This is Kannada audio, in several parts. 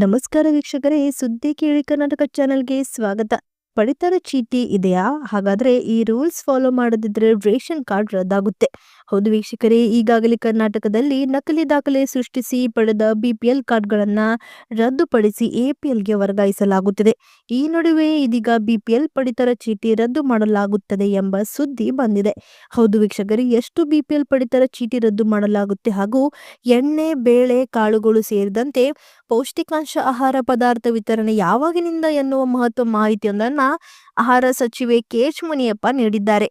ನಮಸ್ಕಾರ ವೀಕ್ಷಕರೇ, ಸುದ್ದಿ ಕೇಳಿ ಕರ್ನಾಟಕ ಚಾನೆಲ್ಗೆ ಸ್ವಾಗತ. ಪಡಿತರ ಚೀಟಿ ಇದೆಯಾ? ಹಾಗಾದ್ರೆ ಈ ರೂಲ್ಸ್ ಫಾಲೋ ಮಾಡದಿದ್ರೆ ರೇಷನ್ ಕಾರ್ಡ್ ರದ್ದಾಗುತ್ತೆ. ಹೌದು ವೀಕ್ಷಕರೇ, ಈಗಾಗಲೇ ಕರ್ನಾಟಕದಲ್ಲಿ ನಕಲಿ ದಾಖಲೆ ಸೃಷ್ಟಿಸಿ ಪಡೆದ ಬಿಪಿಎಲ್ ಕಾರ್ಡ್ಗಳನ್ನ ರದ್ದುಪಡಿಸಿ ಎಪಿಎಲ್ಗೆ ವರ್ಗಾಯಿಸಲಾಗುತ್ತಿದೆ. ಈ ನಡುವೆ ಇದೀಗ ಬಿಪಿಎಲ್ ಪಡಿತರ ಚೀಟಿ ರದ್ದು ಮಾಡಲಾಗುತ್ತದೆ ಎಂಬ ಸುದ್ದಿ ಬಂದಿದೆ. ಹೌದು ವೀಕ್ಷಕರೇ, ಎಷ್ಟು ಬಿಪಿಎಲ್ ಪಡಿತರ ಚೀಟಿ ರದ್ದು ಮಾಡಲಾಗುತ್ತೆ ಹಾಗೂ ಎಣ್ಣೆ, ಬೇಳೆ, ಕಾಳುಗಳು ಸೇರಿದಂತೆ ಪೌಷ್ಟಿಕಾಂಶ ಆಹಾರ ಪದಾರ್ಥ ವಿತರಣೆ ಯಾವಾಗಿನಿಂದ ಎನ್ನುವ ಮಹತ್ವ ಮಾಹಿತಿಯೊಂದನ್ನು ಆಹಾರ ಸಚಿವೆ ಕೆ ಮುನಿಯಪ್ಪ ನೀಡಿದ್ದಾರೆ.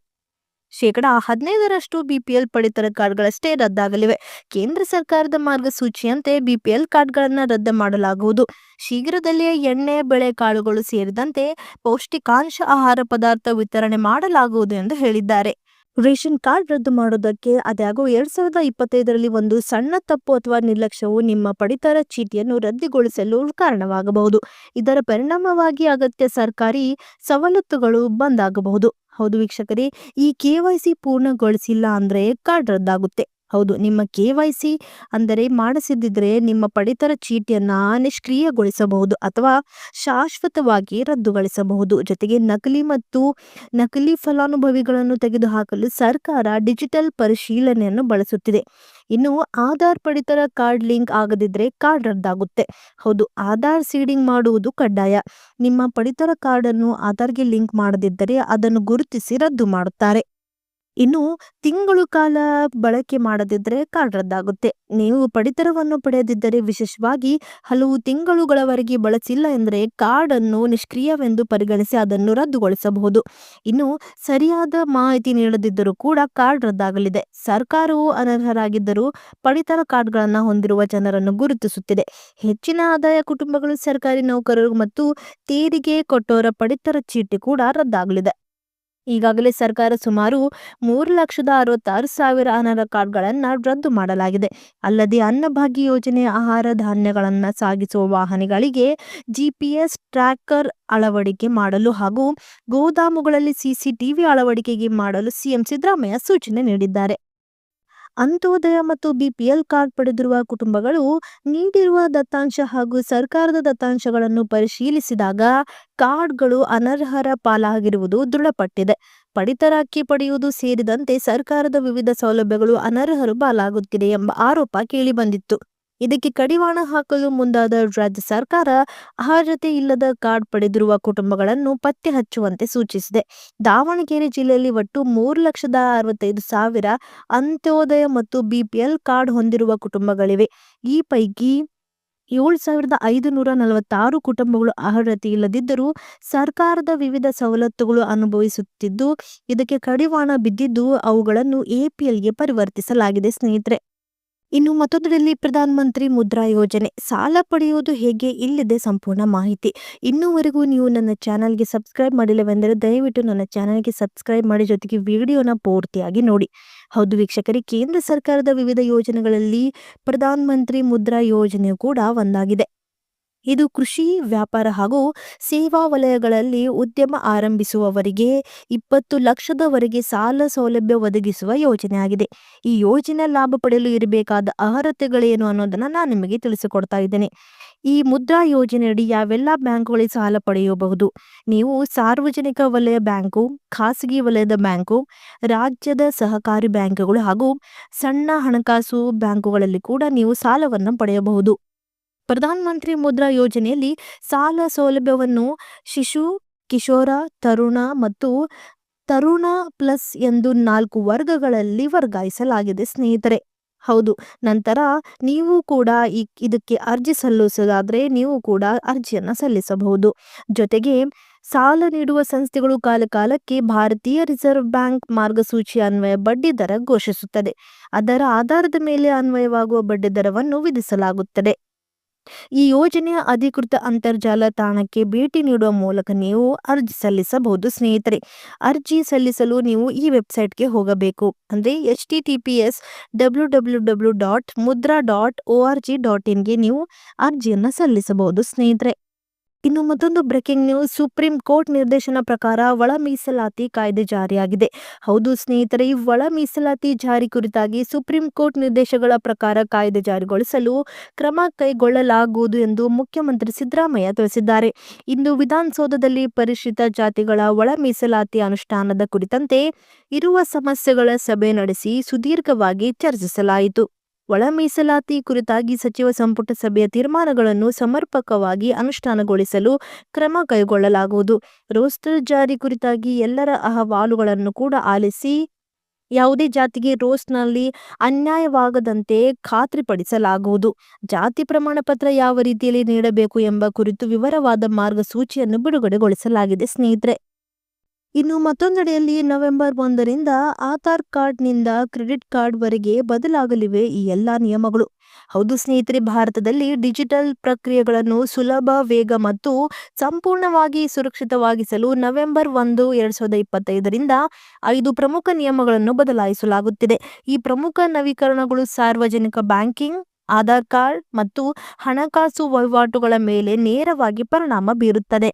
ಶೇಕಡ ಹದಿನೈದರಷ್ಟು ಬಿಪಿಎಲ್ ಪಡಿತರ ಕಾರ್ಡ್ಗಳಷ್ಟೇ ರದ್ದಾಗಲಿವೆ. ಕೇಂದ್ರ ಸರ್ಕಾರದ ಮಾರ್ಗಸೂಚಿಯಂತೆ ಬಿಪಿಎಲ್ ಕಾರ್ಡ್ಗಳನ್ನು ರದ್ದು ಮಾಡಲಾಗುವುದು. ಶೀಘ್ರದಲ್ಲೇ ಎಣ್ಣೆ, ಬೆಳೆ ಕಾಳುಗಳು ಸೇರಿದಂತೆ ಪೌಷ್ಟಿಕಾಂಶ ಆಹಾರ ಪದಾರ್ಥ ವಿತರಣೆ ಮಾಡಲಾಗುವುದು ಎಂದು ಹೇಳಿದ್ದಾರೆ. ರೇಷನ್ ಕಾರ್ಡ್ ರದ್ದು ಮಾಡೋದಕ್ಕೆ ಅದಾಗೋ ಎರಡ್ ಸಾವಿರದ ಇಪ್ಪತ್ತೈದರಲ್ಲಿ ಒಂದು ಸಣ್ಣ ತಪ್ಪು ಅಥವಾ ನಿರ್ಲಕ್ಷ್ಯವು ನಿಮ್ಮ ಪಡಿತರ ಚೀಟಿಯನ್ನು ರದ್ದುಗೊಳಿಸಲು ಕಾರಣವಾಗಬಹುದು. ಇದರ ಪರಿಣಾಮವಾಗಿ ಅಗತ್ಯ ಸರ್ಕಾರಿ ಸವಲತ್ತುಗಳು ಬಂದಾಗಬಹುದು. ಹೌದು ವೀಕ್ಷಕರೇ, ಈ ಕೆವೈಸಿ ಪೂರ್ಣಗೊಳಿಸಿಲ್ಲ ಅಂದ್ರೆ ಕಾರ್ಡ್ ರದ್ದಾಗುತ್ತೆ. ಹೌದು. ನಿಮ್ಮ ಕೆ ವೈ ಸಿ ಅಂದರೆ ಮಾಡಿಸಿದ್ದಿದ್ರೆ ನಿಮ್ಮ ಪಡಿತರ ಚೀಟಿಯನ್ನ ನಿಷ್ಕ್ರಿಯಗೊಳಿಸಬಹುದು ಅಥವಾ ಶಾಶ್ವತವಾಗಿ ರದ್ದುಗೊಳಿಸಬಹುದು. ಜೊತೆಗೆ ನಕಲಿ ಮತ್ತು ನಕಲಿ ಫಲಾನುಭವಿಗಳನ್ನು ತೆಗೆದುಹಾಕಲು ಸರ್ಕಾರ ಡಿಜಿಟಲ್ ಪರಿಶೀಲನೆಯನ್ನು ಬಳಸುತ್ತಿದೆ. ಇನ್ನು ಆಧಾರ್ ಪಡಿತರ ಕಾರ್ಡ್ ಲಿಂಕ್ ಆಗದಿದ್ರೆ ಕಾರ್ಡ್ ರದ್ದಾಗುತ್ತೆ. ಹೌದು, ಆಧಾರ್ ಸೀಡಿಂಗ್ ಮಾಡುವುದು ಕಡ್ಡಾಯ. ನಿಮ್ಮ ಪಡಿತರ ಕಾರ್ಡ್ ಅನ್ನು ಆಧಾರ್ಗೆ ಲಿಂಕ್ ಮಾಡದಿದ್ದರೆ ಅದನ್ನು ಗುರುತಿಸಿ ರದ್ದು ಮಾಡುತ್ತಾರೆ. ಇನ್ನು ತಿಂಗಳು ಕಾಲ ಬಳಕೆ ಮಾಡದಿದ್ದರೆ ಕಾರ್ಡ್ ರದ್ದಾಗುತ್ತೆ. ನೀವು ಪಡಿತರವನ್ನು ಪಡೆಯದಿದ್ದರೆ ವಿಶೇಷವಾಗಿ ಹಲವು ತಿಂಗಳುಗಳವರೆಗೆ ಬಳಸಿಲ್ಲ ಎಂದರೆ ಕಾರ್ಡ್ ಅನ್ನು ನಿಷ್ಕ್ರಿಯವೆಂದು ಪರಿಗಣಿಸಿ ಅದನ್ನು ರದ್ದುಗೊಳಿಸಬಹುದು. ಇನ್ನು ಸರಿಯಾದ ಮಾಹಿತಿ ನೀಡದಿದ್ದರೂ ಕೂಡ ಕಾರ್ಡ್ ರದ್ದಾಗಲಿದೆ. ಸರ್ಕಾರವು ಅನರ್ಹರಾಗಿದ್ದರೂ ಪಡಿತರ ಕಾರ್ಡ್ಗಳನ್ನು ಹೊಂದಿರುವ ಜನರನ್ನು ಗುರುತಿಸುತ್ತಿದೆ. ಹೆಚ್ಚಿನ ಆದಾಯ ಕುಟುಂಬಗಳು, ಸರ್ಕಾರಿ ನೌಕರರು ಮತ್ತು ತೆರಿಗೆ ಕೊಟ್ಟವರ ಪಡಿತರ ಚೀಟಿ ಕೂಡ ರದ್ದಾಗಲಿದೆ. ಈಗಾಗಲೇ ಸರ್ಕಾರ ಸುಮಾರು ಮೂರು ಲಕ್ಷದ ಅರವತ್ತಾರು ಸಾವಿರ ಅನರ್ಹ ಕಾರ್ಡ್ಗಳನ್ನು ರದ್ದು ಮಾಡಲಾಗಿದೆ. ಅಲ್ಲದೆ ಅನ್ನಭಾಗ್ಯ ಯೋಜನೆ ಆಹಾರ ಧಾನ್ಯಗಳನ್ನು ಸಾಗಿಸುವ ವಾಹನಗಳಿಗೆ ಜಿಪಿಎಸ್ ಟ್ರ್ಯಾಕರ್ ಅಳವಡಿಕೆ ಮಾಡಲು ಹಾಗೂ ಗೋದಾಮುಗಳಲ್ಲಿ ಸಿಸಿಟಿವಿ ಅಳವಡಿಕೆಗೆ ಮಾಡಲು ಸಿಎಂ ಸಿದ್ದರಾಮಯ್ಯ ಸೂಚನೆ ನೀಡಿದ್ದಾರೆ. ಅಂತ್ಯೋದಯ ಮತ್ತು ಬಿಪಿಎಲ್ ಕಾರ್ಡ್ ಪಡೆದಿರುವ ಕುಟುಂಬಗಳು ನೀಡಿರುವ ದತ್ತಾಂಶ ಹಾಗೂ ಸರ್ಕಾರದ ದತ್ತಾಂಶಗಳನ್ನು ಪರಿಶೀಲಿಸಿದಾಗ ಕಾರ್ಡ್ಗಳು ಅನರ್ಹರ ಪಾಲಾಗಿರುವುದು ದೃಢಪಟ್ಟಿದೆ. ಪಡಿತರ ಅಕ್ಕಿ ಪಡೆಯುವುದು ಸೇರಿದಂತೆ ಸರ್ಕಾರದ ವಿವಿಧ ಸೌಲಭ್ಯಗಳು ಅನರ್ಹರು ಪಾಲಾಗುತ್ತಿದೆ ಎಂಬ ಆರೋಪ ಕೇಳಿಬಂದಿತ್ತು. ಇದಕ್ಕೆ ಕಡಿವಾಣ ಹಾಕಲು ಮುಂದಾದ ರಾಜ್ಯ ಸರ್ಕಾರ ಅರ್ಹತೆ ಇಲ್ಲದ ಕಾರ್ಡ್ ಪಡೆದಿರುವ ಕುಟುಂಬಗಳನ್ನು ಪತ್ತೆ ಹಚ್ಚುವಂತೆ ಸೂಚಿಸಿದೆ. ದಾವಣಗೆರೆ ಜಿಲ್ಲೆಯಲ್ಲಿ ಒಟ್ಟು ಮೂರು ಲಕ್ಷದ ಅರವತ್ತೈದು ಸಾವಿರ ಅಂತ್ಯೋದಯ ಮತ್ತು ಬಿಪಿಎಲ್ ಕಾರ್ಡ್ ಹೊಂದಿರುವ ಕುಟುಂಬಗಳಿವೆ. ಈ ಪೈಕಿ ಏಳು ಸಾವಿರದ ಐದು ನೂರ ನಲವತ್ತಾರು ಕುಟುಂಬಗಳು ಅರ್ಹತೆ ಇಲ್ಲದಿದ್ದರೂ ಸರ್ಕಾರದ ವಿವಿಧ ಸವಲತ್ತುಗಳು ಅನುಭವಿಸುತ್ತಿದ್ದು, ಇದಕ್ಕೆ ಕಡಿವಾಣ ಬಿದ್ದಿದ್ದು ಅವುಗಳನ್ನು ಎಪಿಎಲ್ಗೆ ಪರಿವರ್ತಿಸಲಾಗಿದೆ ಸ್ನೇಹಿತರೆ. ಇನ್ನು ಮತ್ತೊಂದರಲ್ಲಿ ಪ್ರಧಾನ ಮಂತ್ರಿ ಮುದ್ರಾ ಯೋಜನೆ. ಸಾಲ ಪಡೆಯುವುದು ಹೇಗೆ? ಇಲ್ಲಿದೆ ಸಂಪೂರ್ಣ ಮಾಹಿತಿ. ಇನ್ನೂವರೆಗೂ ನೀವು ನನ್ನ ಚಾನಲ್ಗೆ ಸಬ್ಸ್ಕ್ರೈಬ್ ಮಾಡಿಲ್ಲವೆಂದರೆ ದಯವಿಟ್ಟು ನನ್ನ ಚಾನಲ್ಗೆ ಸಬ್ಸ್ಕ್ರೈಬ್ ಮಾಡಿ, ಜೊತೆಗೆ ವಿಡಿಯೋನ ಪೂರ್ತಿಯಾಗಿ ನೋಡಿ. ಹೌದು ವೀಕ್ಷಕರೇ, ಕೇಂದ್ರ ಸರ್ಕಾರದ ವಿವಿಧ ಯೋಜನೆಗಳಲ್ಲಿ ಪ್ರಧಾನ ಮಂತ್ರಿ ಮುದ್ರಾ ಯೋಜನೆಯು ಕೂಡ ಒಂದಾಗಿದೆ. ಇದು ಕೃಷಿ, ವ್ಯಾಪಾರ ಹಾಗೂ ಸೇವಾ ವಲಯಗಳಲ್ಲಿ ಉದ್ಯಮ ಆರಂಭಿಸುವವರಿಗೆ ಇಪ್ಪತ್ತು ಲಕ್ಷದವರೆಗೆ ಸಾಲ ಸೌಲಭ್ಯ ಒದಗಿಸುವ ಯೋಜನೆಯಾಗಿದೆ. ಈ ಯೋಜನೆ ಲಾಭ ಪಡೆಯಲು ಇರಬೇಕಾದ ಅರ್ಹತೆಗಳೇನು ಅನ್ನೋದನ್ನು ನಾನು ನಿಮಗೆ ತಿಳಿಸಿಕೊಡ್ತಾ ಇದ್ದೇನೆ. ಈ ಮುದ್ರಾ ಯೋಜನೆಯಡಿ ಯಾವೆಲ್ಲ ಬ್ಯಾಂಕುಗಳಿಗೆ ಸಾಲ ಪಡೆಯಬಹುದು? ನೀವು ಸಾರ್ವಜನಿಕ ವಲಯ ಬ್ಯಾಂಕು, ಖಾಸಗಿ ವಲಯದ ಬ್ಯಾಂಕು, ರಾಜ್ಯದ ಸಹಕಾರಿ ಬ್ಯಾಂಕುಗಳು ಹಾಗೂ ಸಣ್ಣ ಹಣಕಾಸು ಬ್ಯಾಂಕುಗಳಲ್ಲಿ ಕೂಡ ನೀವು ಸಾಲವನ್ನು ಪಡೆಯಬಹುದು. ಪ್ರಧಾನ ಮಂತ್ರಿ ಮುದ್ರಾ ಯೋಜನೆಯಲ್ಲಿ ಸಾಲ ಸೌಲಭ್ಯವನ್ನು ಶಿಶು, ಕಿಶೋರ, ತರುಣ ಮತ್ತು ತರುಣ ಪ್ಲಸ್ ಎಂದು ನಾಲ್ಕು ವರ್ಗಗಳಲ್ಲಿ ವರ್ಗಾಯಿಸಲಾಗಿದೆ ಸ್ನೇಹಿತರೆ. ಹೌದು, ನಂತರ ನೀವು ಕೂಡ ಈ ಇದಕ್ಕೆ ಅರ್ಜಿ ಸಲ್ಲಿಸೋದಾದರೆ ನೀವು ಕೂಡ ಅರ್ಜಿಯನ್ನು ಸಲ್ಲಿಸಬಹುದು. ಜೊತೆಗೆ ಸಾಲ ನೀಡುವ ಸಂಸ್ಥೆಗಳು ಕಾಲಕಾಲಕ್ಕೆ ಭಾರತೀಯ ರಿಸರ್ವ್ ಬ್ಯಾಂಕ್ ಮಾರ್ಗಸೂಚಿ ಅನ್ವಯ ಬಡ್ಡಿ ದರ ಘೋಷಿಸುತ್ತದೆ. ಅದರ ಆಧಾರದ ಮೇಲೆ ಅನ್ವಯವಾಗುವ ಬಡ್ಡಿ ದರವನ್ನು ವಿಧಿಸಲಾಗುತ್ತದೆ. ಈ ಯೋಜನೆಯ ಅಧಿಕೃತ ಅಂತರ್ಜಾಲ ತಾಣಕ್ಕೆ ಭೇಟಿ ನೀಡುವ ಮೂಲಕ ನೀವು ಅರ್ಜಿ ಸಲ್ಲಿಸಬಹುದು, ಸ್ನೇಹಿತರೆ. ಅರ್ಜಿ ಸಲ್ಲಿಸಲು ನೀವು ಈ ವೆಬ್ಸೈಟ್ಗೆ ಹೋಗಬೇಕು. ಅಂದರೆ H T T P S W W W dot Mudra dot O R G dot ಇನ್ಗೆ ನೀವು ಅರ್ಜಿಯನ್ನು ಸಲ್ಲಿಸಬಹುದು, ಸ್ನೇಹಿತರೆ. ಇನ್ನು ಮತ್ತೊಂದು ಬ್ರೇಕಿಂಗ್ ನ್ಯೂಸ್. ಸುಪ್ರೀಂ ಕೋರ್ಟ್ ನಿರ್ದೇಶನ ಪ್ರಕಾರ ಒಳ ಮೀಸಲಾತಿ ಕಾಯ್ದೆ ಜಾರಿಯಾಗಿದೆ. ಹೌದು ಸ್ನೇಹಿತರೆ, ಈ ಒಳ ಮೀಸಲಾತಿ ಜಾರಿ ಕುರಿತಾಗಿ ಸುಪ್ರೀಂ ಕೋರ್ಟ್ ನಿರ್ದೇಶಗಳ ಪ್ರಕಾರ ಕಾಯ್ದೆ ಜಾರಿಗೊಳಿಸಲು ಕ್ರಮ ಕೈಗೊಳ್ಳಲಾಗುವುದು ಎಂದು ಮುಖ್ಯಮಂತ್ರಿ ಸಿದ್ದರಾಮಯ್ಯ ತಿಳಿಸಿದ್ದಾರೆ. ಇಂದು ವಿಧಾನಸೌಧದಲ್ಲಿ ಪರಿಶಿಷ್ಟ ಜಾತಿಗಳ ಒಳ ಮೀಸಲಾತಿ ಅನುಷ್ಠಾನದ ಕುರಿತಂತೆ ಇರುವ ಸಮಸ್ಯೆಗಳ ಸಭೆ ನಡೆಸಿ ಸುದೀರ್ಘವಾಗಿ ಚರ್ಚಿಸಲಾಯಿತು. ಒಳ ಮೀಸಲಾತಿ ಕುರಿತಾಗಿ ಸಚಿವ ಸಂಪುಟ ಸಭೆಯ ತೀರ್ಮಾನಗಳನ್ನು ಸಮರ್ಪಕವಾಗಿ ಅನುಷ್ಠಾನಗೊಳಿಸಲು ಕ್ರಮ ಕೈಗೊಳ್ಳಲಾಗುವುದು. ರೋಸ್ಟರ್ ಜಾರಿ ಕುರಿತಾಗಿ ಎಲ್ಲರ ಅಹವಾಲುಗಳನ್ನು ಕೂಡ ಆಲಿಸಿ ಯಾವುದೇ ಜಾತಿಗೆ ರೋಸ್ಟ್ನಲ್ಲಿ ಅನ್ಯಾಯವಾಗದಂತೆ ಖಾತ್ರಿಪಡಿಸಲಾಗುವುದು. ಜಾತಿ ಪ್ರಮಾಣ ಪತ್ರ ಯಾವ ರೀತಿಯಲ್ಲಿ ನೀಡಬೇಕು ಎಂಬ ಕುರಿತು ವಿವರವಾದ ಮಾರ್ಗಸೂಚಿಯನ್ನು ಬಿಡುಗಡೆಗೊಳಿಸಲಾಗಿದೆ. ಸ್ನೇಹಿತರೆ ಇನ್ನು ಮತ್ತೊಂದೆಡೆಯಲ್ಲಿ ನವೆಂಬರ್ ಒಂದರಿಂದ ಆಧಾರ್ ಕಾರ್ಡ್ನಿಂದ ಕ್ರೆಡಿಟ್ ಕಾರ್ಡ್ವರೆಗೆ ಬದಲಾಗಲಿವೆ ಈ ಎಲ್ಲಾ ನಿಯಮಗಳು. ಹೌದು ಸ್ನೇಹಿತರೆ, ಭಾರತದಲ್ಲಿ ಡಿಜಿಟಲ್ ಪ್ರಕ್ರಿಯೆಗಳನ್ನು ಸುಲಭ, ವೇಗ ಮತ್ತು ಸಂಪೂರ್ಣವಾಗಿ ಸುರಕ್ಷಿತವಾಗಿಸಲು ನವೆಂಬರ್ ಒಂದು, ಎರಡ್ ಸಾವಿರದ ಇಪ್ಪತ್ತೈದರಿಂದ ಐದು ಪ್ರಮುಖ ನಿಯಮಗಳನ್ನು ಬದಲಾಯಿಸಲಾಗುತ್ತಿದೆ. ಈ ಪ್ರಮುಖ ನವೀಕರಣಗಳು ಸಾರ್ವಜನಿಕ ಬ್ಯಾಂಕಿಂಗ್, ಆಧಾರ್ ಕಾರ್ಡ್ ಮತ್ತು ಹಣಕಾಸು ವಹಿವಾಟುಗಳ ಮೇಲೆ ನೇರವಾಗಿ ಪರಿಣಾಮ ಬೀರುತ್ತದೆ.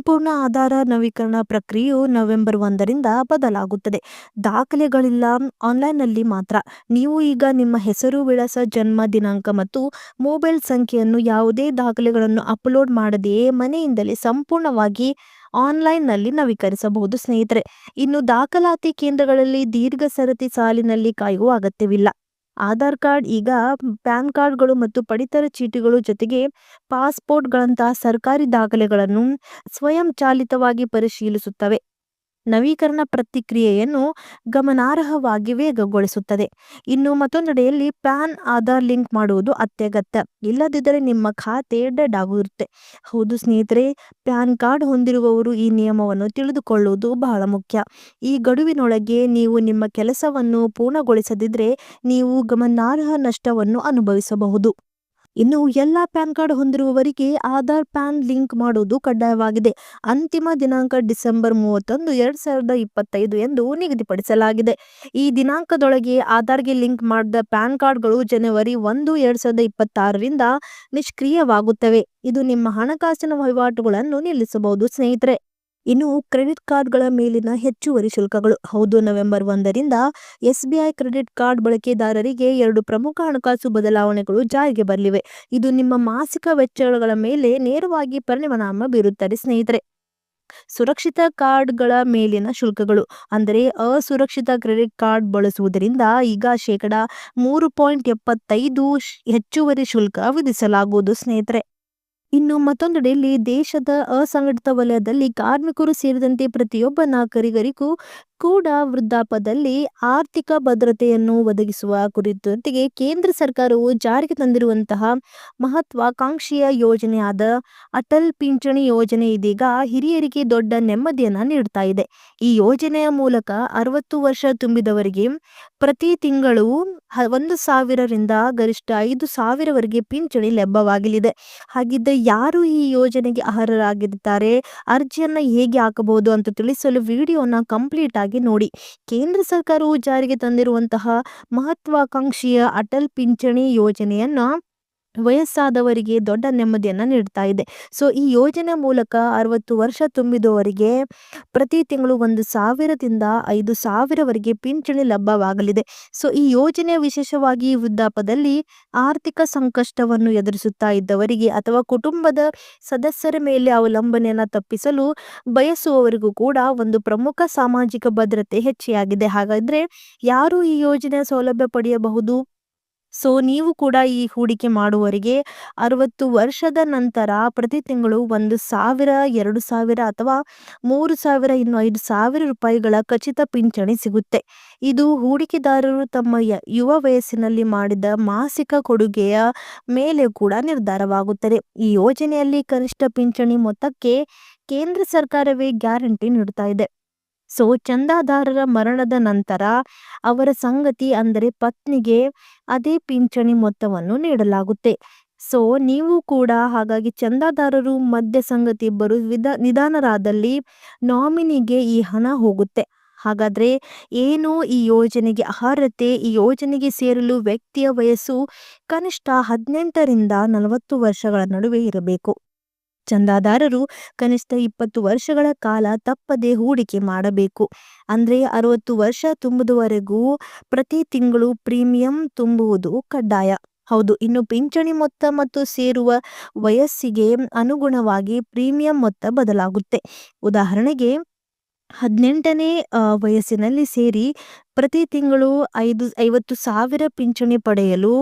ಸಂಪೂರ್ಣ ಆಧಾರ ನವೀಕರಣ ಪ್ರಕ್ರಿಯೆಯು ನವೆಂಬರ್ ಒಂದರಿಂದ ಬದಲಾಗುತ್ತದೆ. ದಾಖಲೆಗಳಿಲ್ಲ. ಆನ್ಲೈನ್ನಲ್ಲಿ ಮಾತ್ರ. ನೀವು ಈಗ ನಿಮ್ಮ ಹೆಸರು, ವಿಳಾಸ, ಜನ್ಮ ದಿನಾಂಕ ಮತ್ತು ಮೊಬೈಲ್ ಸಂಖ್ಯೆಯನ್ನು ಯಾವುದೇ ದಾಖಲೆಗಳನ್ನು ಅಪ್ಲೋಡ್ ಮಾಡದೆಯೇ ಮನೆಯಿಂದಲೇ ಸಂಪೂರ್ಣವಾಗಿ ಆನ್ಲೈನ್ನಲ್ಲಿ ನವೀಕರಿಸಬಹುದು. ಸ್ನೇಹಿತರೆ, ಇನ್ನು ದಾಖಲಾತಿ ಕೇಂದ್ರಗಳಲ್ಲಿ ದೀರ್ಘ ಸರತಿ ಸಾಲಿನಲ್ಲಿ ಕಾಯುವ ಅಗತ್ಯವಿಲ್ಲ. ಆಧಾರ್ ಕಾರ್ಡ್ ಈಗ ಪ್ಯಾನ್ ಕಾರ್ಡ್ಗಳು ಮತ್ತು ಪಡಿತರ ಚೀಟಿಗಳು ಜೊತೆಗೆ ಪಾಸ್ಪೋರ್ಟ್ಗಳಂತಹ ಸರ್ಕಾರಿ ದಾಖಲೆಗಳನ್ನು ಸ್ವಯಂಚಾಲಿತವಾಗಿ ಪರಿಶೀಲಿಸುತ್ತವೆ. ನವೀಕರಣ ಪ್ರತಿಕ್ರಿಯೆಯನ್ನು ಗಮನಾರ್ಹವಾಗಿ ವೇಗಗೊಳಿಸುತ್ತದೆ ಇನ್ನು ಮತ್ತೊಂದೆಡೆಯಲ್ಲಿ ಪ್ಯಾನ್, ಆಧಾರ್ ಲಿಂಕ್ ಮಾಡುವುದು ಅತ್ಯಗತ್ಯ. ಇಲ್ಲದಿದ್ದರೆ ನಿಮ್ಮ ಖಾತೆ ಡೆಡ್ ಆಗುತ್ತೆ ಹೌದು ಸ್ನೇಹಿತರೆ, ಪ್ಯಾನ್ ಕಾರ್ಡ್ ಹೊಂದಿರುವವರು ಈ ನಿಯಮವನ್ನು ತಿಳಿದುಕೊಳ್ಳುವುದು ಬಹಳ ಮುಖ್ಯ. ಈ ಗಡುವಿನೊಳಗೆ ನೀವು ನಿಮ್ಮ ಕೆಲಸವನ್ನು ಪೂರ್ಣಗೊಳಿಸದಿದ್ದರೆ ನೀವು ಗಮನಾರ್ಹ ನಷ್ಟವನ್ನು ಅನುಭವಿಸಬಹುದು. ಇನ್ನು ಎಲ್ಲ ಪ್ಯಾನ್ ಕಾರ್ಡ್ ಹೊಂದಿರುವವರಿಗೆ ಆಧಾರ್ ಪ್ಯಾನ್ ಲಿಂಕ್ ಮಾಡುವುದು ಕಡ್ಡಾಯವಾಗಿದೆ. ಅಂತಿಮ ದಿನಾಂಕ ಡಿಸೆಂಬರ್ ಮೂವತ್ತೊಂದು, ಎರಡ್ ಸಾವಿರದ ಇಪ್ಪತ್ತೈದು ಎಂದು ನಿಗದಿಪಡಿಸಲಾಗಿದೆ. ಈ ದಿನಾಂಕದೊಳಗೆ ಆಧಾರ್ಗೆ ಲಿಂಕ್ ಮಾಡಿದ ಪ್ಯಾನ್ ಕಾರ್ಡ್ಗಳು ಜನವರಿ ಒಂದು, ಎರಡ್ ಸಾವಿರದ ಇಪ್ಪತ್ತಾರರಿಂದ ನಿಷ್ಕ್ರಿಯವಾಗುತ್ತವೆ. ಇದು ನಿಮ್ಮ ಹಣಕಾಸಿನ ವಹಿವಾಟುಗಳನ್ನು ನಿಲ್ಲಿಸಬಹುದು, ಸ್ನೇಹಿತರೆ. ಇನ್ನು ಕ್ರೆಡಿಟ್ ಕಾರ್ಡ್ಗಳ ಮೇಲಿನ ಹೆಚ್ಚುವರಿ ಶುಲ್ಕಗಳು. ಹೌದು, ನವೆಂಬರ್ ಒಂದರಿಂದ ಎಸ್ಬಿಐ ಕ್ರೆಡಿಟ್ ಕಾರ್ಡ್ ಬಳಕೆದಾರರಿಗೆ ಎರಡು ಪ್ರಮುಖ ಹಣಕಾಸು ಬದಲಾವಣೆಗಳು ಜಾರಿಗೆ ಬರಲಿವೆ. ಇದು ನಿಮ್ಮ ಮಾಸಿಕ ವೆಚ್ಚಗಳ ಮೇಲೆ ನೇರವಾಗಿ ಪರಿಣಾಮ ಬೀರುತ್ತದೆ, ಸ್ನೇಹಿತರೆ. ಸುರಕ್ಷಿತ ಕಾರ್ಡ್ಗಳ ಮೇಲಿನ ಶುಲ್ಕಗಳು, ಅಂದರೆ ಅಸುರಕ್ಷಿತ ಕ್ರೆಡಿಟ್ ಕಾರ್ಡ್ ಬಳಸುವುದರಿಂದ ಈಗ ಶೇಕಡ ಮೂರು ಪಾಯಿಂಟ್ ಎಪ್ಪತ್ತೈದು ಹೆಚ್ಚುವರಿ ಶುಲ್ಕ ವಿಧಿಸಲಾಗುವುದು, ಸ್ನೇಹಿತರೆ. ಇನ್ನು ಮತ್ತೊಂದೆಡೆಯಲ್ಲಿ ದೇಶದ ಅಸಂಘಟಿತ ವಲಯದಲ್ಲಿ ಕಾರ್ಮಿಕರು ಸೇರಿದಂತೆ ಪ್ರತಿಯೊಬ್ಬ ನಾಗರಿಕರಿಗೂ ಕೂಡ ವೃದ್ಧಾಪದಲ್ಲಿ ಆರ್ಥಿಕ ಭದ್ರತೆಯನ್ನು ಒದಗಿಸುವ ಕುರಿತಂತೆ ಕೇಂದ್ರ ಸರ್ಕಾರವು ಜಾರಿಗೆ ತಂದಿರುವಂತಹ ಮಹತ್ವಾಕಾಂಕ್ಷೆಯ ಯೋಜನೆಯಾದ ಅಟಲ್ ಪಿಂಚಣಿ ಯೋಜನೆ ಇದೀಗ ಹಿರಿಯರಿಗೆ ದೊಡ್ಡ ನೆಮ್ಮದಿಯನ್ನ ನೀಡ್ತಾ ಇದೆ. ಈ ಯೋಜನೆಯ ಮೂಲಕ ಅರವತ್ತು ವರ್ಷ ತುಂಬಿದವರಿಗೆ ಪ್ರತಿ ತಿಂಗಳು ಒಂದು ಸಾವಿರರಿಂದ ಗರಿಷ್ಠ ಐದು ಸಾವಿರವರೆಗೆ ಪಿಂಚಣಿ ಲಭ್ಯವಾಗಲಿದೆ. ಹಾಗಿದ್ದ ಯಾರು ಈ ಯೋಜನೆಗೆ ಅರ್ಹರಾಗಿದ್ದಾರೆ, ಅರ್ಜಿಯನ್ನ ಹೇಗೆ ಹಾಕಬಹುದು ಅಂತ ತಿಳಿಸಲು ವಿಡಿಯೋನ ಕಂಪ್ಲೀಟ್ ಆಗಿ ನೋಡಿ. ಕೇಂದ್ರ ಸರ್ಕಾರವು ಜಾರಿಗೆ ತಂದಿರುವಂತಹ ಮಹತ್ವಾಕಾಂಕ್ಷಿಯ ಅಟಲ್ ಪಿಂಚಣಿ ಯೋಜನೆಯನ್ನ ವಯಸ್ಸಾದವರಿಗೆ ದೊಡ್ಡ ನೆಮ್ಮದಿಯನ್ನು ನೀಡ್ತಾ ಇದೆ. ಸೊ, ಈ ಯೋಜನೆ ಮೂಲಕ ಅರವತ್ತು ವರ್ಷ ತುಂಬಿದವರಿಗೆ ಪ್ರತಿ ತಿಂಗಳು ಒಂದು ಸಾವಿರದಿಂದ ಐದು ಸಾವಿರವರೆಗೆ ಪಿಂಚಣಿ ಲಭ್ಯವಾಗಲಿದೆ. ಸೊ, ಈ ಯೋಜನೆ ವಿಶೇಷವಾಗಿ ವೃದ್ಧಾಪದಲ್ಲಿ ಆರ್ಥಿಕ ಸಂಕಷ್ಟವನ್ನು ಎದುರಿಸುತ್ತಾ ಇದ್ದವರಿಗೆ ಅಥವಾ ಕುಟುಂಬದ ಸದಸ್ಯರ ಮೇಲೆ ಅವಲಂಬನೆಯನ್ನು ತಪ್ಪಿಸಲು ಬಯಸುವವರಿಗೂ ಕೂಡ ಒಂದು ಪ್ರಮುಖ ಸಾಮಾಜಿಕ ಭದ್ರತೆ ಹೆಚ್ಚಾಗಿದೆ ಹಾಗಾದ್ರೆ ಯಾರು ಈ ಯೋಜನೆ ಸೌಲಭ್ಯ ಪಡೆಯಬಹುದು? ಸೊ, ನೀವು ಕೂಡ ಈ ಹೂಡಿಕೆ ಮಾಡುವವರಿಗೆ ಅರವತ್ತು ವರ್ಷದ ನಂತರ ಪ್ರತಿ ತಿಂಗಳು ಒಂದು ಸಾವಿರ, ಎರಡು ಸಾವಿರ ಅಥವಾ ಮೂರು ಸಾವಿರ, ಇನ್ನು ಐದು ಸಾವಿರ ರೂಪಾಯಿಗಳ ಖಚಿತ ಪಿಂಚಣಿ ಸಿಗುತ್ತೆ. ಇದು ಹೂಡಿಕೆದಾರರು ತಮ್ಮ ಯುವ ವಯಸ್ಸಿನಲ್ಲಿ ಮಾಡಿದ ಮಾಸಿಕ ಕೊಡುಗೆಯ ಮೇಲೆ ಕೂಡ ನಿರ್ಧಾರವಾಗುತ್ತದೆ. ಈ ಯೋಜನೆಯಲ್ಲಿ ಕನಿಷ್ಠ ಪಿಂಚಣಿ ಮೊತ್ತಕ್ಕೆ ಕೇಂದ್ರ ಸರ್ಕಾರವೇ ಗ್ಯಾರಂಟಿ ನೀಡುತ್ತಾ ಇದೆ. ಸೊ, ಚಂದಾದಾರರ ಮರಣದ ನಂತರ ಅವರ ಸಂಗತಿ ಅಂದರೆ ಪತ್ನಿಗೆ ಅದೇ ಪಿಂಚಣಿ ಮೊತ್ತವನ್ನು ನೀಡಲಾಗುತ್ತೆ. ಸೊ, ನೀವು ಕೂಡ ಹಾಗಾಗಿ ಚಂದಾದಾರರು ಮಧ್ಯ ಸಂಗತಿ ಇಬ್ಬರು ವಿಧ, ನಿಧಾನರಾದಲ್ಲಿ ನಾಮಿನಿಗೆ ಈ ಹಣ ಹೋಗುತ್ತೆ. ಹಾಗಾದ್ರೆ ಏನು ಈ ಯೋಜನೆಗೆ ಅರ್ಹತೆ? ಈ ಯೋಜನೆಗೆ ಸೇರಲು ವ್ಯಕ್ತಿಯ ವಯಸ್ಸು ಕನಿಷ್ಠ ಹದಿನೆಂಟರಿಂದ ನಲವತ್ತು ವರ್ಷಗಳ ನಡುವೆ ಇರಬೇಕು. ಚಂದಾದಾರರು ಕನಿಷ್ಠ ಇಪ್ಪತ್ತು ವರ್ಷಗಳ ಕಾಲ ತಪ್ಪದೆ ಹೂಡಿಕೆ ಮಾಡಬೇಕು. ಅಂದರೆ ಅರವತ್ತು ವರ್ಷ ತುಂಬುವವರೆಗೂ ಪ್ರತಿ ತಿಂಗಳು ಪ್ರೀಮಿಯಂ ತುಂಬುವುದು ಕಡ್ಡಾಯ. ಹೌದು, ಇನ್ನು ಪಿಂಚಣಿ ಮೊತ್ತ ಮತ್ತು ಸೇರುವ ವಯಸ್ಸಿಗೆ ಅನುಗುಣವಾಗಿ ಪ್ರೀಮಿಯಂ ಮೊತ್ತ ಬದಲಾಗುತ್ತೆ. ಉದಾಹರಣೆಗೆ ಹದಿನೆಂಟನೇ ವಯಸ್ಸಿನಲ್ಲಿ ಸೇರಿ ಪ್ರತಿ ತಿಂಗಳು ಐದು, ಐವತ್ತು ಸಾವಿರ ಪಿಂಚಣಿ ಪಡೆಯಲು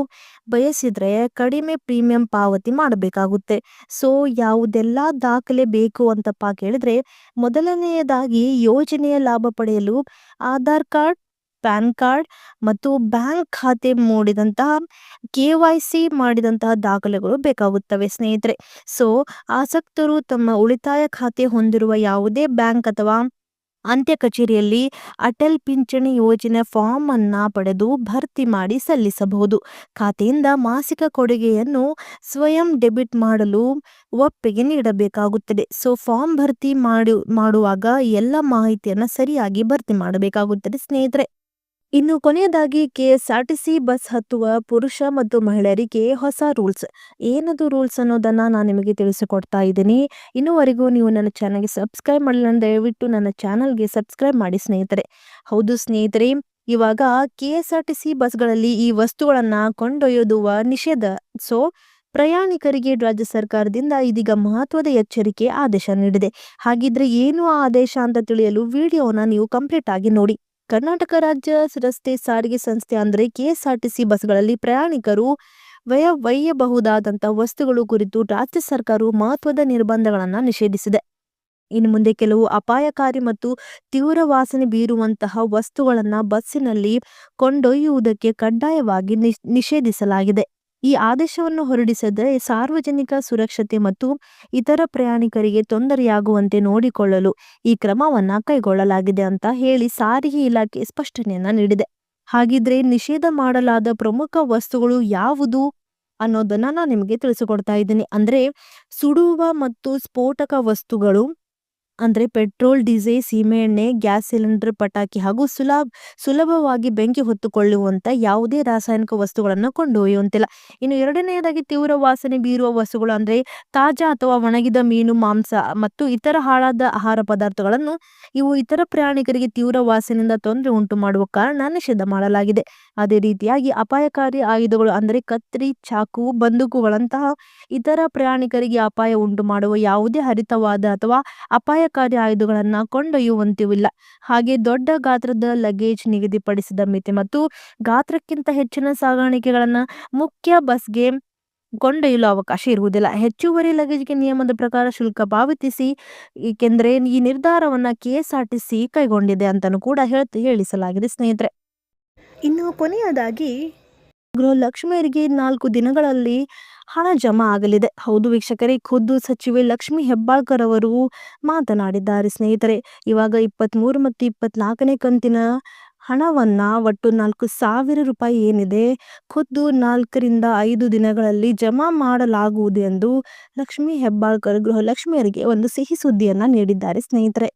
ಬಯಸಿದರೆ ಕಡಿಮೆ ಪ್ರೀಮಿಯಂ ಪಾವತಿ ಮಾಡಬೇಕಾಗುತ್ತೆ. ಸೊ, ಯಾವುದೆಲ್ಲ ದಾಖಲೆ ಬೇಕು ಅಂತಪ್ಪ ಕೇಳಿದ್ರೆ ಮೊದಲನೆಯದಾಗಿ ಯೋಜನೆಯ ಲಾಭ ಪಡೆಯಲು ಆಧಾರ್ ಕಾರ್ಡ್, ಪ್ಯಾನ್ ಕಾರ್ಡ್ ಮತ್ತು ಬ್ಯಾಂಕ್ ಖಾತೆ ಮೂಡಿದಂತಹ ಕೆ ವೈ ಸಿ ಮಾಡಿದಂತಹ ದಾಖಲೆಗಳು ಬೇಕಾಗುತ್ತವೆ ಸ್ನೇಹಿತರೆ. ಸೊ, ಆಸಕ್ತರು ತಮ್ಮ ಉಳಿತಾಯ ಖಾತೆ ಹೊಂದಿರುವ ಯಾವುದೇ ಬ್ಯಾಂಕ್ ಅಥವಾ ಅಂತ್ಯ ಕಚೇರಿಯಲ್ಲಿ ಅಟಲ್ ಪಿಂಚಣಿ ಯೋಜನೆ ಫಾರ್ಮ್ ಅನ್ನ ಪಡೆದು ಭರ್ತಿ ಮಾಡಿ ಸಲ್ಲಿಸಬಹುದು. ಖಾತೆಯಿಂದ ಮಾಸಿಕ ಕೊಡುಗೆಯನ್ನು ಸ್ವಯಂ ಡೆಬಿಟ್ ಮಾಡಲು ಒಪ್ಪಿಗೆ ನೀಡಬೇಕಾಗುತ್ತದೆ. ಸೊ, ಫಾರ್ಮ್ ಭರ್ತಿ ಮಾಡಿ, ಮಾಡುವಾಗ ಎಲ್ಲ ಮಾಹಿತಿಯನ್ನು ಸರಿಯಾಗಿ ಭರ್ತಿ ಮಾಡಬೇಕಾಗುತ್ತದೆ ಸ್ನೇಹಿತರೆ. ಇನ್ನು ಕೊನೆಯದಾಗಿ ಕೆಎಸ್ಆರ್ಟಿಸಿ ಬಸ್ ಹತ್ತುವ ಪುರುಷ ಮತ್ತು ಮಹಿಳೆಯರಿಗೆ ಹೊಸ ರೂಲ್ಸ್. ಏನದು ರೂಲ್ಸ್ ಅನ್ನೋದನ್ನ ನಾನು ನಿಮಗೆ ತಿಳಿಸಿಕೊಡ್ತಾ ಇದ್ದೀನಿ. ಇನ್ನುವರೆಗೂ ನೀವು ನನ್ನ ಚಾನಲ್ಗೆ ಸಬ್ಸ್ಕ್ರೈಬ್ ಮಾಡಿಲ್ಲ ದಯವಿಟ್ಟು ನನ್ನ ಚಾನಲ್ಗೆ ಸಬ್ಸ್ಕ್ರೈಬ್ ಮಾಡಿ ಸ್ನೇಹಿತರೆ. ಹೌದು ಸ್ನೇಹಿತರೆ, ಇವಾಗ ಕೆ ಎಸ್ ಆರ್ ಟಿ ಬಸ್ಗಳಲ್ಲಿ ಈ ವಸ್ತುಗಳನ್ನು ಕೊಂಡೊಯ್ಯುವ ನಿಷೇಧ. ಸೊ, ಪ್ರಯಾಣಿಕರಿಗೆ ರಾಜ್ಯ ಸರ್ಕಾರದಿಂದ ಇದೀಗ ಮಹತ್ವದ ಎಚ್ಚರಿಕೆ ಆದೇಶ ನೀಡಿದೆ. ಹಾಗಿದ್ರೆ ಏನು ಆ ಆದೇಶ ಅಂತ ತಿಳಿಯಲು ವಿಡಿಯೋನ ನೀವು ಕಂಪ್ಲೀಟ್ ಆಗಿ ನೋಡಿ. ಕರ್ನಾಟಕ ರಾಜ್ಯ ರಸ್ತೆ ಸಾರಿಗೆ ಸಂಸ್ಥೆ ಅಂದರೆ ಕೆಎಸ್ಆರ್ಟಿಸಿ ಬಸ್ಗಳಲ್ಲಿ ಪ್ರಯಾಣಿಕರು ವ್ಯಯ ಒಯ್ಯಬಹುದಾದಂತಹ ವಸ್ತುಗಳು ಕುರಿತು ರಾಜ್ಯ ಸರ್ಕಾರವು ಮಹತ್ವದ ನಿರ್ಬಂಧಗಳನ್ನು ನಿಷೇಧಿಸಿದೆ. ಇನ್ನು ಮುಂದೆ ಕೆಲವು ಅಪಾಯಕಾರಿ ಮತ್ತು ತೀವ್ರ ವಾಸನೆ ಬೀರುವಂತಹ ವಸ್ತುಗಳನ್ನು ಬಸ್ಸಿನಲ್ಲಿ ಕೊಂಡೊಯ್ಯುವುದಕ್ಕೆ ಕಡ್ಡಾಯವಾಗಿ ನಿಷೇಧಿಸಲಾಗಿದೆ. ಈ ಆದೇಶವನ್ನು ಹೊರಡಿಸದೆ ಸಾರ್ವಜನಿಕ ಸುರಕ್ಷತೆ ಮತ್ತು ಇತರ ಪ್ರಯಾಣಿಕರಿಗೆ ತೊಂದರೆಯಾಗುವಂತೆ ನೋಡಿಕೊಳ್ಳಲು ಈ ಕ್ರಮವನ್ನ ಕೈಗೊಳ್ಳಲಾಗಿದೆ ಅಂತ ಹೇಳಿ ಸಾರಿಗೆ ಇಲಾಖೆ ಸ್ಪಷ್ಟನೆಯನ್ನ ನೀಡಿದೆ. ಹಾಗಿದ್ರೆ ನಿಷೇಧ ಮಾಡಲಾದ ಪ್ರಮುಖ ವಸ್ತುಗಳು ಯಾವುದು ಅನ್ನೋದನ್ನ ನಾನು ನಿಮಗೆ ತಿಳಿಸಿಕೊಡ್ತಾ ಇದ್ದೀನಿ. ಅಂದ್ರೆ ಸುಡುವ ಮತ್ತು ಸ್ಫೋಟಕ ವಸ್ತುಗಳು ಅಂದ್ರೆ ಪೆಟ್ರೋಲ್, ಡೀಸೆಲ್ ಸೀಮೆಎಣ್ಣೆ ಗ್ಯಾಸ್ ಸಿಲಿಂಡರ್, ಪಟಾಕಿ ಹಾಗೂ ಸುಲಭ, ಸುಲಭವಾಗಿ ಬೆಂಕಿ ಹೊತ್ತುಕೊಳ್ಳುವಂಥ ಯಾವುದೇ ರಾಸಾಯನಿಕ ವಸ್ತುಗಳನ್ನು ಕೊಂಡೊಯ್ಯುವಂತಿಲ್ಲ. ಇನ್ನು ಎರಡನೆಯದಾಗಿ ತೀವ್ರ ವಾಸನೆ ಬೀರುವ ವಸ್ತುಗಳು ಅಂದರೆ ತಾಜಾ ಅಥವಾ ಒಣಗಿದ ಮೀನು, ಮಾಂಸ ಮತ್ತು ಇತರ ಹಾಳಾದ ಆಹಾರ ಪದಾರ್ಥಗಳನ್ನು ಇವು ಇತರ ಪ್ರಯಾಣಿಕರಿಗೆ ತೀವ್ರ ವಾಸನೆಯಿಂದ ತೊಂದರೆ ಉಂಟು ಮಾಡುವ ಕಾರಣ ನಿಷೇಧ ಮಾಡಲಾಗಿದೆ. ಅದೇ ರೀತಿಯಾಗಿ ಅಪಾಯಕಾರಿ ಆಯುಧಗಳು ಅಂದರೆ ಕತ್ರಿ, ಚಾಕು, ಬಂದೂಕುಗಳಂತಹ ಇತರ ಪ್ರಯಾಣಿಕರಿಗೆ ಅಪಾಯ ಉಂಟು ಮಾಡುವ ಯಾವುದೇ ಹರಿತವಾದ ಅಥವಾ ಅಪಾಯ ಅಪಾಯಕಾರಿ ಆಯುಧಗಳನ್ನ ಕೊಂಡೊಯ್ಯುವಂತಿವಿಲ್ಲ. ಹಾಗೆ ದೊಡ್ಡ ಗಾತ್ರದ ಲಗೇಜ್ ನಿಗದಿಪಡಿಸಿದ ಮಿತಿ ಮತ್ತು ಗಾತ್ರಕ್ಕಿಂತ ಹೆಚ್ಚಿನ ಸಾಗಾಣಿಕೆಗಳನ್ನ ಮುಖ್ಯ ಬಸ್ಗೆ ಕೊಂಡೊಯ್ಯಲು ಅವಕಾಶ ಇರುವುದಿಲ್ಲ. ಹೆಚ್ಚುವರಿ ಲಗೇಜ್ಗೆ ನಿಯಮದ ಪ್ರಕಾರ ಶುಲ್ಕ ಪಾವತಿಸಿ, ಏಕೆಂದ್ರೆ ಈ ನಿರ್ಧಾರವನ್ನ ಸಿ ಕೈಗೊಂಡಿದೆ ಅಂತಲೂ ಕೂಡ ಹೇಳ್ತಿ ಹೇಳಿಸಲಾಗಿದೆ ಸ್ನೇಹಿತರೆ. ಇನ್ನು ಕೊನೆಯದಾಗಿ ಗೃಹಲಕ್ಷ್ಮಿಯರಿಗೆ ನಾಲ್ಕು ದಿನಗಳಲ್ಲಿ ಹಣ ಜಮಾ ಆಗಲಿದೆ. ಹೌದು ವೀಕ್ಷಕರೇ, ಖುದ್ದು ಸಚಿವೆ ಲಕ್ಷ್ಮಿ ಹೆಬ್ಬಾಳ್ಕರ್ ಅವರು ಮಾತನಾಡಿದ್ದಾರೆ. ಸ್ನೇಹಿತರೆ, ಇವಾಗ ಇಪ್ಪತ್ತ್ಮೂರು ಮತ್ತು ಇಪ್ಪತ್ನಾಲ್ಕನೇ ಕಂತಿನ ಹಣವನ್ನ ಒಟ್ಟು ನಾಲ್ಕು ಸಾವಿರ ರೂಪಾಯಿ ಏನಿದೆ, ಖುದ್ದು ನಾಲ್ಕರಿಂದ ಐದು ದಿನಗಳಲ್ಲಿ ಜಮಾ ಮಾಡಲಾಗುವುದು ಎಂದು ಲಕ್ಷ್ಮಿ ಹೆಬ್ಬಾಳ್ಕರ್ ಗೃಹಲಕ್ಷ್ಮಿಯರಿಗೆ ಒಂದು ಸಿಹಿ ಸುದ್ದಿಯನ್ನು ನೀಡಿದ್ದಾರೆ. ಸ್ನೇಹಿತರೆ